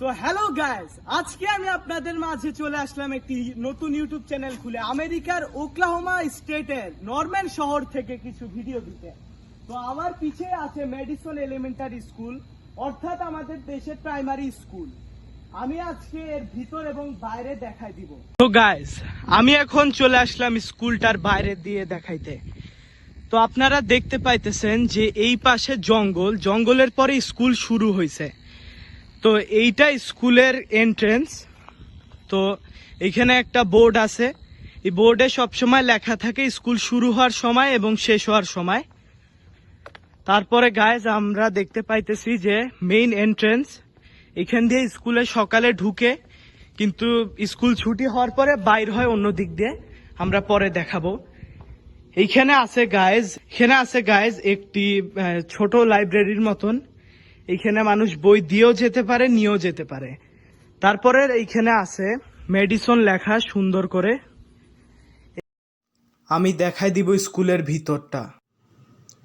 তো hello guys আজকে আমি আপনাদের মাঝে চলে আসলাম একটি নতুন ইউটিউব চ্যানেল খুলে, আমেরিকার ওকলাহোমা স্টেটের নরম্যান শহর থেকে কিছু ভিডিও দিতে। তো আমার পিছে আছে মেডিসন এলিমেন্টারি স্কুল অর্থাৎ আমাদের দেশের প্রাইমারি স্কুল আমি আজকে এর ভিতর এবং বাইরে দেখাই দিব। তো গাইস আমি এখন চলে আসলাম স্কুলটার বাইরে দিয়ে দেখাইতে। তো আপনারা দেখতে পাইতেছেন যে এই পাশে জঙ্গল, জঙ্গলের পরে স্কুল শুরু হয়েছে তো এইটা স্কুলের এন্ট্রেন্স তো এখানে একটা বোর্ড আছে। এই বোর্ডে সবসময় লেখা থাকে, স্কুল শুরু হওয়ার সময় এবং শেষ হওয়ার সময়। তারপরে গায়েজ আমরা দেখতে পাইতেছি যে মেইন এন্ট্রেন্স এখান দিয়ে স্কুলে সকালে ঢুকে কিন্তু স্কুল ছুটি হওয়ার পরে বাইর হয় অন্য দিক দিয়ে। আমরা পরে দেখাবো। এইখানে আছে গায়েজ এখানে আছে গায়েজ একটি ছোট লাইব্রেরির মতন। এইখানে মানুষ বই দিয়েও যেতে পারে, নিয়েও যেতে পারে। তারপরে এইখানে আছে মেডিসন লেখা সুন্দর করে। আমি দেখাই দিব স্কুলের ভিতরটা।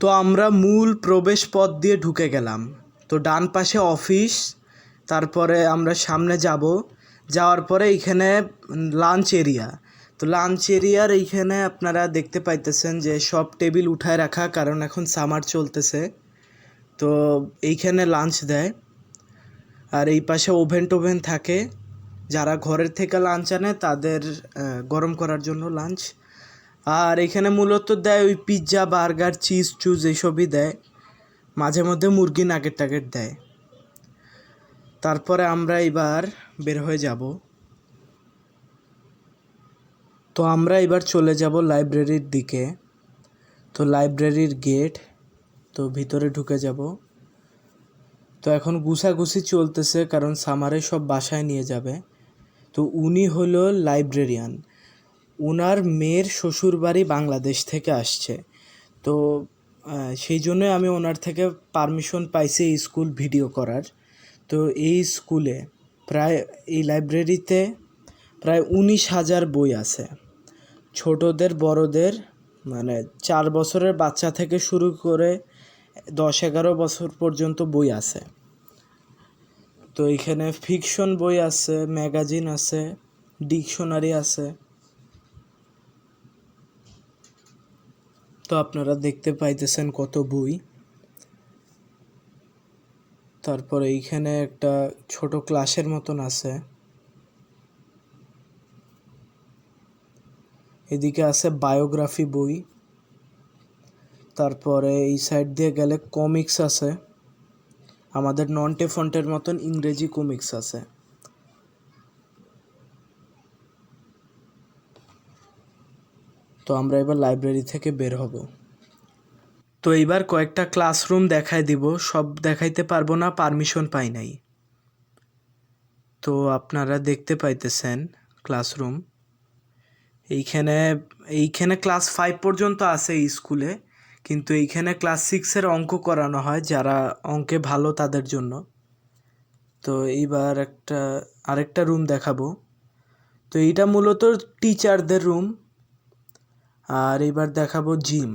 তো আমরা মূল প্রবেশ পথ দিয়ে ঢুকে গেলাম। তো ডান পাশে অফিস, তারপরে আমরা সামনে যাব। যাওয়ার পরে এইখানে লাঞ্চ এরিয়া। তো লাঞ্চ এরিয়ার এইখানে আপনারা দেখতে পাইতেছেন যে সব টেবিল উঠায় রাখা, কারণ এখন সামার চলতেছে। তো এইখানে লাঞ্চ দেয়। আর এই পাশে ওভেন টোভেন থাকে। যারা ঘরের থেকে লাঞ্চ আনে, তাদের গরম করার জন্য লাঞ্চ আর এখানে মূলত দেয় ওই পিৎজা বার্গার চিজ চুজ এইসবই দেয়। মাঝে মধ্যে মুরগি নাগেট টাগেট দেয়। তারপরে আমরা এবার বের হয়ে যাব। তো আমরা এবার চলে যাব লাইব্রেরির দিকে। তো লাইব্রেরির গেট তো ভিতরে ঢুকে যাব। তো এখন গুছাগুছি চলতেছে কারণ সামারে সব বাসায় নিয়ে যাবে। তো উনি হলো লাইব্রেরিয়ান। উনার মেয়ের শ্বশুরবাড়ি বাংলাদেশ থেকে আসছে। তো সেই জন্য আমি ওনার থেকে পারমিশন পাইছি স্কুল ভিডিও করার। তো এই স্কুলে প্রায়, এই লাইব্রেরিতে প্রায় উনিশ হাজার বই আছে। ছোটদের, বড়দের মানে চার বছরের বাচ্চা থেকে শুরু করে দশ এগারো বছর পর্যন্ত বই আছে। তো এখানে ফিকশন বই আছে ম্যাগাজিন আছে ডিকশনারি আছে। তো আপনারা দেখতে পাইতেছেন কত বই। তারপরে এইখানে একটা ছোট ক্লাসের মতন আছে। এদিকে আছে বায়োগ্রাফি বই। তারপরে এই সাইড দিয়ে গেলে কমিক্স আছে। আমাদের নন্টে ফন্টের মতন ইংরেজি কমিক্স আছে। তো আমরা এবার লাইব্রেরি থেকে বের হব। তো এইবার কয়েকটা ক্লাসরুম দেখাই দিব। সব দেখাইতে পারব না পারমিশন পাই নাই। তো আপনারা দেখতে পাইতেছেন ক্লাসরুম এইখানে এইখানে ক্লাস ফাইভ পর্যন্ত আছে স্কুলে কিন্তু এইখানে ক্লাস সিক্সের অঙ্ক করানো হয় যারা অঙ্কে ভালো তাদের জন্য। তো এইবার একটা, আরেকটা রুম দেখাবো। তো এইটা মূলত টিচারদের রুম আর এবার দেখাবো জিম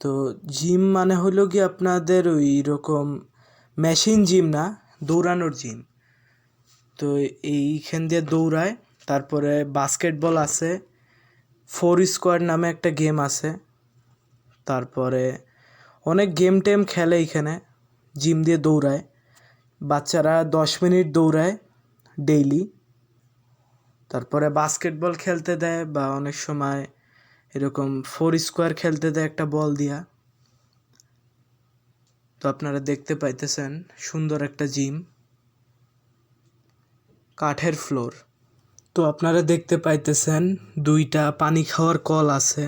তো জিম মানে হলো কি আপনাদের ওই রকম মেশিন জিম না, দৌড়ানোর জিম তো এইখান দিয়ে দৌড়ায়, তারপরে বাস্কেটবল আছে ফোর স্কোয়ার নামে একটা গেম আছে। তারপরে অনেক গেম টেম খেলে এখানে জিম দিয়ে দৌড়ায়। বাচ্চারা দশ মিনিট দৌড়ায় ডেইলি তারপরে বাস্কেটবল খেলতে দেয় বা অনেক সময় এরকম ফোর স্কোয়ার খেলতে দেয় একটা বল দিয়া। তো আপনারা দেখতে পাইতেছেন সুন্দর একটা জিম কাঠের ফ্লোর তো আপনারা দেখতে পাইতেছেন দুইটা পানি খাওয়ার কল আছে।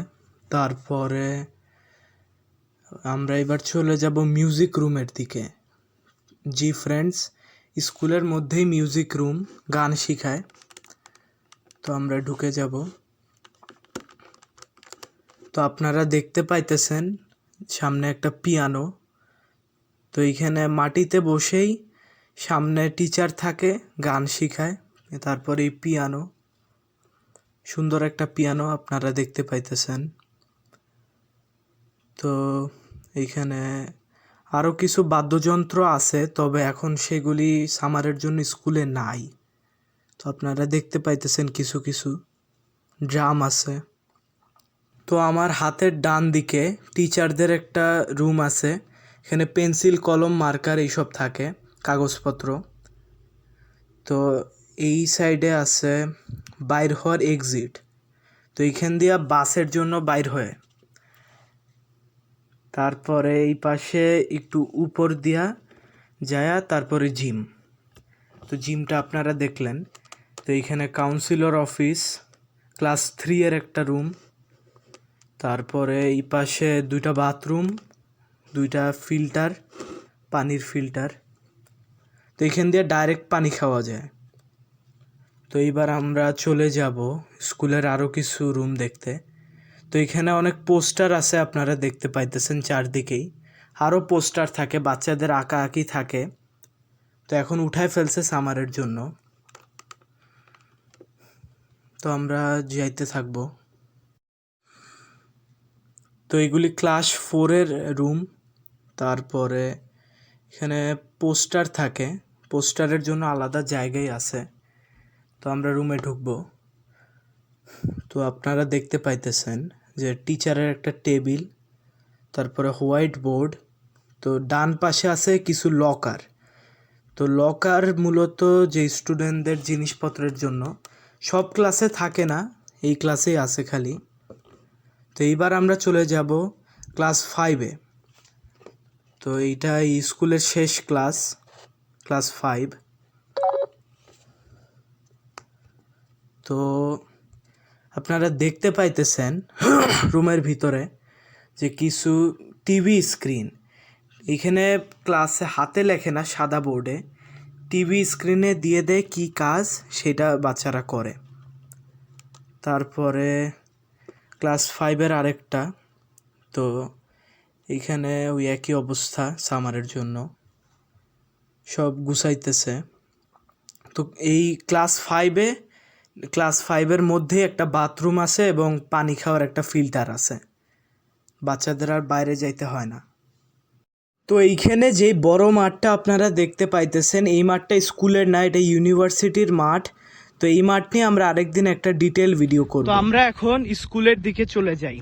তারপরে আমরা এবার চলে যাব মিউজিক রুমের দিকে। জি ফ্রেন্ডস স্কুলের মধ্যেই মিউজিক রুম গান শেখায়। তো আমরা ঢুকে যাব। তো আপনারা দেখতে পাইতেছেন, সামনে একটা পিয়ানো তো এইখানে মাটিতে বসেই সামনে টিচার থাকে, গান শেখায়, তারপরে এই পিয়ানো সুন্দর একটা পিয়ানো আপনারা দেখতে পাইতেছেন। তো এইখানে আরও কিছু বাদ্যযন্ত্র আছে, তবে এখন সেগুলি সামারের জন্য স্কুলে নাই। তো আপনারা দেখতে পাইতেছেন কিছু কিছু ড্রাম আছে। তো আমার হাতের ডান দিকে টিচারদের একটা রুম আছে, এখানে পেন্সিল, কলম, মার্কার এইসব থাকে, কাগজপত্র। তো এই সাইডে আছে বাইর হওয়ার এক্সিট। তো এইখান দিয়া বাসের জন্য বাইর হয়ে তারপরে এই পাশে একটু উপর দিয়া যায়া তারপরে জিম। তো জিমটা আপনারা দেখলেন। তো এইখানে কাউন্সিলর অফিস ক্লাস থ্রি এর একটা রুম তারপরে এই পাশে দুইটা বাথরুম দুইটা ফিল্টার পানির ফিল্টার তো এইখান দিয়ে ডাইরেক্ট পানি খাওয়া যায়। তো এইবার আমরা চলে যাব স্কুলের আরও কিছু রুম দেখতে। তো এখানে অনেক পোস্টার আছে আপনারা দেখতে পাইতেছেন চারদিকেই। আরও পোস্টার থাকে, বাচ্চাদের আঁকা আঁকি থাকে। তো এখন উঠায় ফেলছে সামারের জন্য। তো আমরা যাইতে থাকব। তো এগুলি ক্লাস ফোরের রুম। তারপরে এখানে পোস্টার থাকে। পোস্টারের জন্য আলাদা জায়গায় আছে। তো আমরা রুমে ঢুকবো। তো আপনারা দেখতে পাইতেছেন। যে টিচারের একটা টেবিল তারপরে হোয়াইট বোর্ড তো ডান পাশে আছে কিছু লকার তো লকার মূলত যে স্টুডেন্টদের জিনিসপত্রের জন্য, সব ক্লাসে থাকে না, এই ক্লাসেই আছে খালি। তো এইবার আমরা চলে যাব ক্লাস ফাইভে তো এইটা স্কুলের শেষ ক্লাস ক্লাস ফাইভ তো আপনারা দেখতে পাইতেছেন রুমের ভিতরে যে কিছু টিভি স্ক্রিন। এখানে ক্লাসে হাতে লেখে না, সাদা বোর্ডে। টিভি স্ক্রিনে দিয়ে দেয় কি কাজ, সেটা বাচ্চারা করে। তারপরে ক্লাস ফাইভের আরেকটা। তো এইখানে ওই একই অবস্থা সামারের জন্য। সব গুছাইতেছে। তো এই ক্লাস ফাইভে ক্লাস ফাইভের মধ্যে একটা বাথরুম আছে এবং পানি খাওয়ার একটা ফিল্টার আছে। বাচ্চাদের আর বাইরে যাইতে হয় না। তো এইখানে যে বড় মাঠটা আপনারা দেখতে পাইতেছেন, এই মাঠটা স্কুলের না, এটা ইউনিভার্সিটির মাঠ। তো এই মাঠ নিয়ে আমরা আরেকদিন একটা ডিটেল ভিডিও করব। তো আমরা এখন স্কুলের দিকে চলে যাই।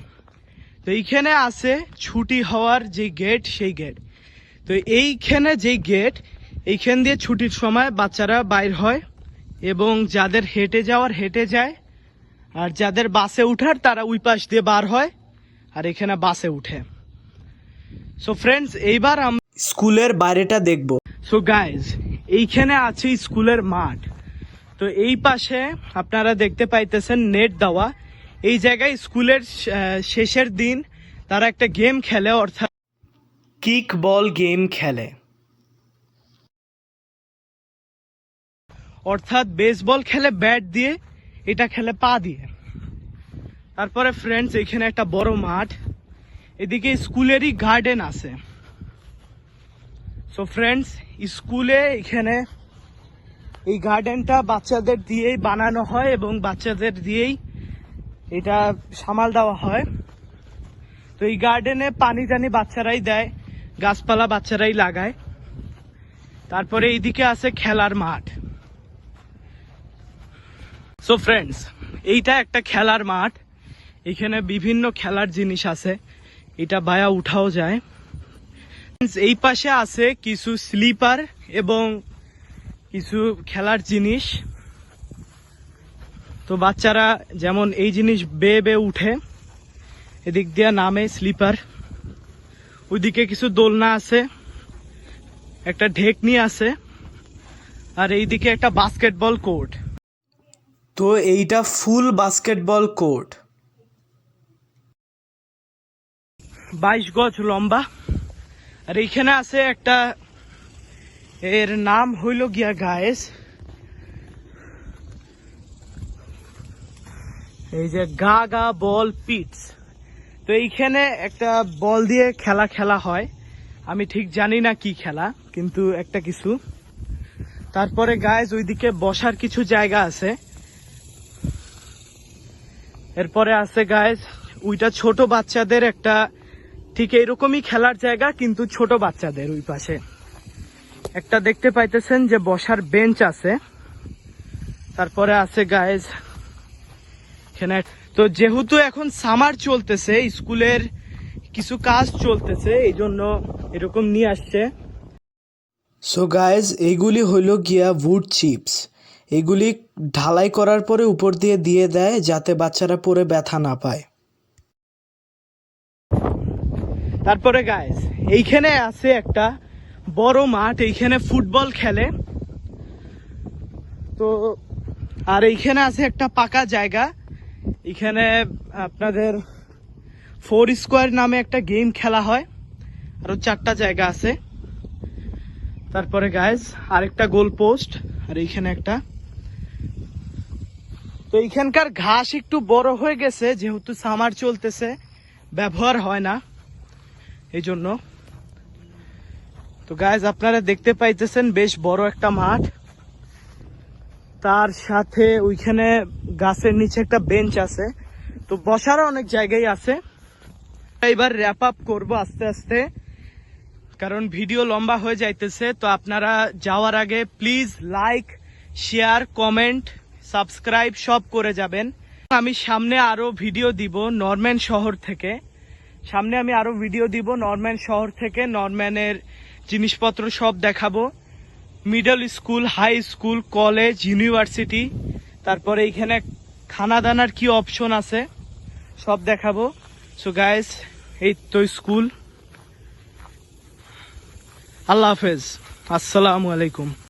তো এইখানে আছে ছুটি হওয়ার যে গেট, সেই গেট। তো এইখানে যে গেট, এইখান দিয়ে ছুটির সময় বাচ্চারা বাইর হয়। এবং যাদের হেঁটে যাওয়ার হেঁটে যায় আর যাদের বাসে উঠার তারা ওই পাশ দিয়ে বার হয় আর এখানে বাসে উঠে। সো ফ্রেন্ডস এইবার আমরা স্কুলের বাইরেটা দেখব। সো গাইজ এইখানে আছে স্কুলের মাঠ। তো এই পাশে আপনারা দেখতে পাইতেছেন নেট দেওয়া। এই জায়গায় স্কুলের শেষের দিন তারা একটা গেম খেলে অর্থাৎ কিক বল গেম খেলে। অর্থাৎ বেসবল খেলে ব্যাট দিয়ে, এটা খেলে পা দিয়ে। তারপরে ফ্রেন্ডস এখানে একটা বড় মাঠ। এদিকে স্কুলেরই গার্ডেন আছে। সো ফ্রেন্ডস স্কুলে এখানে এই গার্ডেনটা বাচ্চাদের দিয়েই বানানো হয় এবং বাচ্চাদের দিয়েই এটা সামাল দেওয়া হয়। তো এই গার্ডেনে পানি টানি বাচ্চারাই দেয়, গাছপালা বাচ্চারাই লাগায়। তারপরে এইদিকে আছে খেলার মাঠ। সো ফ্রেন্ডস এইটা একটা খেলার মাঠ। এখানে বিভিন্ন খেলার জিনিস আছে। এটা বায়া উঠাও যায়। এই পাশে আছে কিছু স্লিপার এবং কিছু খেলার জিনিস। তো বাচ্চারা যেমন এই জিনিস বেয়ে বেয়ে উঠে, এদিক দিয়ে নামে স্লিপার। ওইদিকে কিছু দোলনা আছে, একটা ঢেকনি আছে, আর এইদিকে একটা বাস্কেটবল কোর্ট। তো এইটা ফুল বাস্কেটবল কোর্ট। বাইশ গজ লম্বা। আর এইখানে আছে একটা, এর নাম হইল গিয়া গায়েস। এই যে গা গা বল পিটস। তো এইখানে একটা বল দিয়ে খেলা খেলা হয়। আমি ঠিক জানি না কি খেলা, কিন্তু একটা কিছু। তারপরে গায়েস ওইদিকে বসার কিছু জায়গা আছে। এরপরে আছে গায়েস ওইটা ছোট বাচ্চাদের একটা, ঠিক এইরকমই খেলার জায়গা, কিন্তু ছোট বাচ্চাদের ওই পাশে। একটা দেখতে পাইতেছেন যে বসার বেঞ্চ আছে। তারপরে আছে গায়েজ এখানে তো যেহেতু এখন সামার চলতেছে, স্কুলের কিছু কাজ চলতেছে এই জন্য এরকম নিয়ে আসছে। সো গায়েজ এইগুলি হইল গিয়া উড চিপস এগুলি ঢালাই করার পরে উপর দিয়ে দিয়ে দেয় যাতে বাচ্চারা পরে ব্যথা না পায়। তারপরে গাইস এইখানে আছে একটা বড় মাঠ, এইখানে ফুটবল খেলে। তো, আর এইখানে আছে একটা পাকা জায়গা। এখানে আপনাদের ফোর স্কোয়ার নামে একটা গেম খেলা হয়। আরও চারটা জায়গা আছে। তারপরে গাইজ আরেকটা গোল পোস্ট আর এইখানে একটা তো এখানকার ঘাস একটু বড় হয়ে গেছে, যেহেতু সামার চলতেছে, ব্যবহার হয় না এই জন্য তো গাইজ আপনারা দেখতে পাইতেছেন বেশ বড় একটা মাঠ। তার সাথে ওইখানে গাছের নিচে একটা বেঞ্চ আছে। তো বসারও অনেক জায়গায় আছে। এবার র্যাপ আপ করব আস্তে আস্তে। কারণ ভিডিও লম্বা হয়ে যাইতেছে, তো আপনারা যাওয়ার আগে please like share comment subscribe সব করে যাবেন। আমি সামনে আরও ভিডিও দিব নরম্যান শহর থেকে। সামনে আমি আরও ভিডিও দিব নরম্যান শহর থেকে। নরম্যানের জিনিসপত্র সব দেখাবো। Middle school high school college university তারপরে এইখানে খানা দানার কি অপশন আছে, সব দেখাবো। সো গাইস এই তো স্কুল আল্লাহ হাফেজ। আসসালামু আলাইকুম।